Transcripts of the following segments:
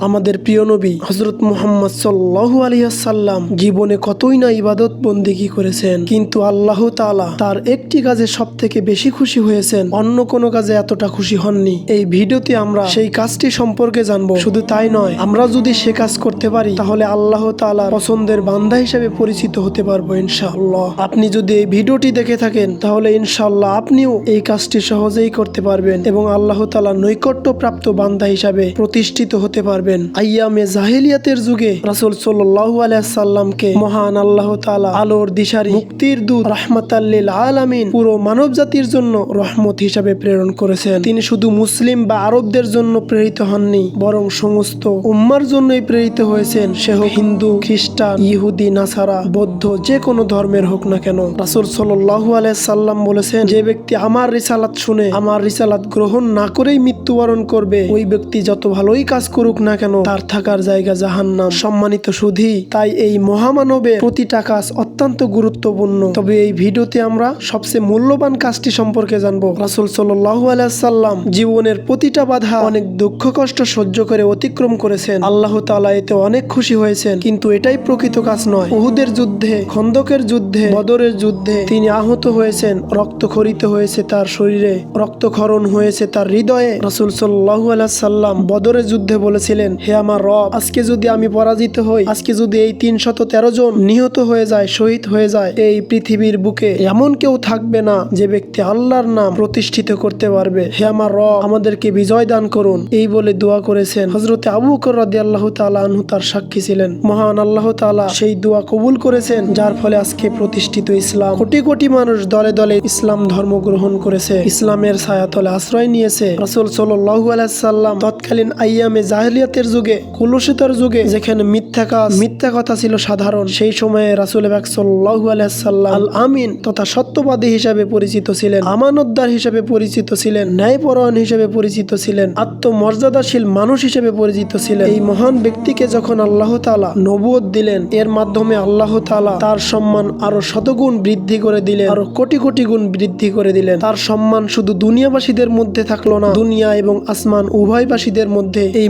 আমাদের প্রিয় নবী হজরত মুহাম্মদ সাল্লাহু আলিয়াল্লাম জীবনে কতই না ইবাদত বন্দিগি করেছেন। কিন্তু আল্লাহ তাআলা তার একটি কাজে সব থেকে বেশি খুশি হয়েছেন। অন্য কোনো কাজে এতটা খুশি হননি। এই ভিডিওতে আমরা সেই কাজটি সম্পর্কে জানব। শুধু তাই নয়, আমরা যদি সে কাজ করতে পারি, তাহলে আল্লাহ তাআলার পছন্দের বান্দা হিসেবে পরিচিত হতে পারব ইনশাআল্লাহ। আপনি যদি এই ভিডিওটি দেখে থাকেন, তাহলে ইনশাআল্লাহ আপনিও এই কাজটি সহজেই করতে পারবেন এবং আল্লাহ তালা নৈকট্য প্রাপ্ত বান্দা হিসাবে প্রতিষ্ঠিত হতে পারবেন। আইয়ামে জাহিলিয়াতের যুগে রাসূল সাল্লাল্লাহু আলাইহি সাল্লামকে মহান আল্লাহ তাআলা আলোর দিশারি, মুক্তির দূত রাহমাতাল্লিল আলামিন পুরো মানব জাতির জন্য রহমত হিসাবে প্রেরণ করেছেন। তিনি শুধু মুসলিম বা আরবদের জন্য প্রেরিত হননি, বরং সমস্ত উম্মার জন্যই প্রেরিত হয়েছেন। সে হোক হিন্দু, খ্রিস্টান, ইহুদি, নাসারা, বৌদ্ধ যে কোনো ধর্মের হোক না কেন। রাসুল সাল্লাল্লাহু আলাইহি সাল্লাম বলেছেন, যে ব্যক্তি আমার রিসালাত শুনে, আমার রিসালাত গ্রহণ না করেই মৃত্যুবরণ করবে, ওই ব্যক্তি যত ভালোই কাজ করুক না কেন? তার থাকার জায়গা জাহান্নাম। সম্মানিত সুধী, তাই এই মহামানবের প্রতিটা কাজ অত্যন্ত গুরুত্বপূর্ণ। তবে এই ভিডিওতে আমরা সবচেয়ে মূল্যবান কাজটি সম্পর্কে জানব। রাসূল সাল্লাল্লাহু আলাইহি সাল্লাম জীবনের প্রতিটা বাধা অনেক দুঃখ, কষ্ট সহ্য করে অতিক্রম করেছেন। আল্লাহ তাআলা এতে অনেক খুশি হয়েছেন। কিন্তু এটাই প্রকৃত কাজ নয়। উহুদের যুদ্ধে, খন্দকের যুদ্ধে, বদরের যুদ্ধে তিনি আহত হয়েছেন। রক্ত রক্তক্ষরিত হয়েছে তার শরীরে, রক্তক্ষরণ হয়েছে তার হৃদয়ে। রাসূল সাল্লাল্লাহু আলাইহি সাল্লাম বদরের যুদ্ধে বলেছিলেন হে আমার রব, আজকে যদি আমি পরাজিত হই, আজকে যদি এই তিনশত তেরো জন নিহত হয়ে যায়, শহীদ হয়ে যায়, এই পৃথিবীর বুকে এমন কেউ থাকবে না যে ব্যক্তি আল্লাহর নাম প্রতিষ্ঠিত করতে পারবে। হে আমার রব, আমাদেরকে বিজয় দান করুন। এই বলে দোয়া করেছেন। হজরতে আবু বকর রাদিয়াল্লাহু তাআলা আনহু তার সাক্ষী ছিলেন। মহান আল্লাহ তাআলা সেই দোয়া কবুল করেছেন, যার ফলে আজকে প্রতিষ্ঠিত ইসলাম। কোটি কোটি মানুষ দলে দলে ইসলাম ধর্ম গ্রহণ করেছে। ইসলামের ছায়াতলে আশ্রয় নিয়েছে রাসূল সাল্লাল্লাহু আলাইহি সাল্লাম। তৎকালীন আইয়ামে জাহেলিয়াতের যুগে, কুলুষিতার যুগে যেখানে মিথ্যা কাজ, মিথ্যা কথা ছিল সাধারণ, সেই সময়ে রাসূল আল আমিন তথা সত্যবাদী হিসাবে পরিচিত ছিলেন, আমানতদার হিসাবে পরিচিত ছিলেন, ন্যায়পরায়ণ হিসাবে পরিচিত ছিলেন, আত্মমর্যাদাশীল মানুষ হিসেবে পরিচিত ছিলেন। এই মহান ব্যক্তিকে যখন আল্লাহ তাআলা নবুয়ত দিলেন, এর মাধ্যমে আল্লাহ তাআলা তার সম্মান আরও শতগুণ বৃদ্ধি করে দিলেন, আরও কোটি কোটি গুণ বৃদ্ধি করে দিলেন। তার সম্মান শুধু দুনিয়াবাসীদের মধ্যে থাকল না, দুনিয়া এবং আসমান উভয়বাসীদের মধ্যে এই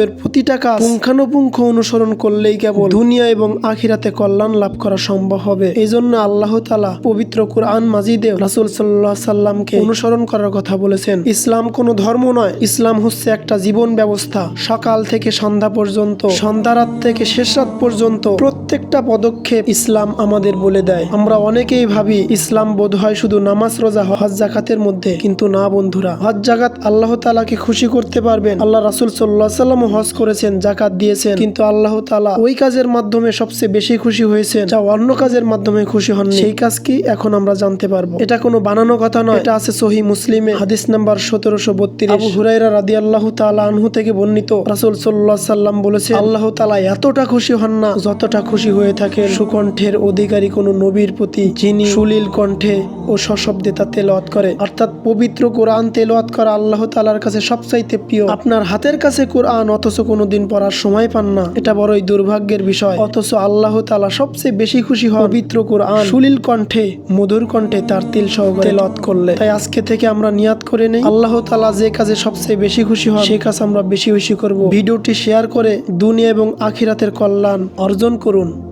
মহামানবের প্রতিটা কাজ পুঙ্খানুপুঙ্খ অনুসরণ করলেই কেবল দুনিয়া এবং আখিরাতে কল্যাণ লাভ করা সম্ভব হবে। এই জন্য আল্লাহ তালা পবিত্র কুরআন মাজিদে রাসুল সাল্লাহ সাল্লামকে অনুসরণ করার কথা বলেছেন। ইসলাম কোনো ধর্ম নয়, ইসলাম হচ্ছে একটা জীবন ব্যবস্থা। সকাল থেকে সন্ধ্যা পর্যন্ত, সন্ধ্যা রাত থেকে শেষ রাত পর্যন্ত প্রত্যেকটা পদক্ষেপ ইসলাম আমাদের বলে দেয়। আমরা অনেকেই ভাবি ইসলাম বোধ হয় শুধু নামাজ, রোজা, হজ জাকাতের মধ্যে, কিন্তু না বন্ধুরা। হজ জাকাত আল্লাহ তালাকে খুশি করতে পারবেন। আল্লাহ রাসুল সাল্লাহ সাল্লাম হজ করেছেন জাকাত দিয়েছেন। কিন্তু আল্লাহ তালা ওই কাজের মাধ্যমে সবচেয়ে বেশি খুশি হয়েছেন। যা অন্য কাজের মাধ্যমে খুশি হন সেই কাজ কি এখন আমরা জানতে পারব। এটা কোনো বানানো কথা নয়। এটা আছে সহি মুসলিমে, হাদিস নাম্বার সতেরোশো বত্রিশ। আবু হুরাইরা রাদি আল্লাহ তালা আনহু থেকে বর্ণিত, রাসুল সাল্লাহ সাল্লাম বলেছে আল্লাহ তালা এতটা খুশি হন না, যতটা খুশি হয়ে থাকে সুকণ্ঠের অধিকারী কোনো নবীর প্রতি যিনি সুলীল কণ্ঠে ও সশব্দে তা তেলাওয়াত করে। অর্থাৎ পবিত্র কোরআন তেলাওয়াত করা আল্লাহ তালার কাছে সবচাইতে প্রিয়। আপনার হাতের কাছে কোরআন অথচ কোনোদিন পড়ার সময় পান না। এটা বড়ই দুর্ভাগ্যের বিষয়। অথচ আল্লাহ তালা সবচেয়ে বেশি খুশি হয় পবিত্র কোরআন সুলিল কণ্ঠে, মধুর কণ্ঠে তার তিল সহকারে লত করলে। তাই আজকে থেকে আমরা নিয়াত করে নেই। আল্লাহ তালা যে কাজে সবচেয়ে বেশি খুশি হয় সে কাজ আমরা বেশি বেশি করব। ভিডিওটি শেয়ার করে দুনিয়া এবং আখিরাতের কল্যাণ অর্জন করুন।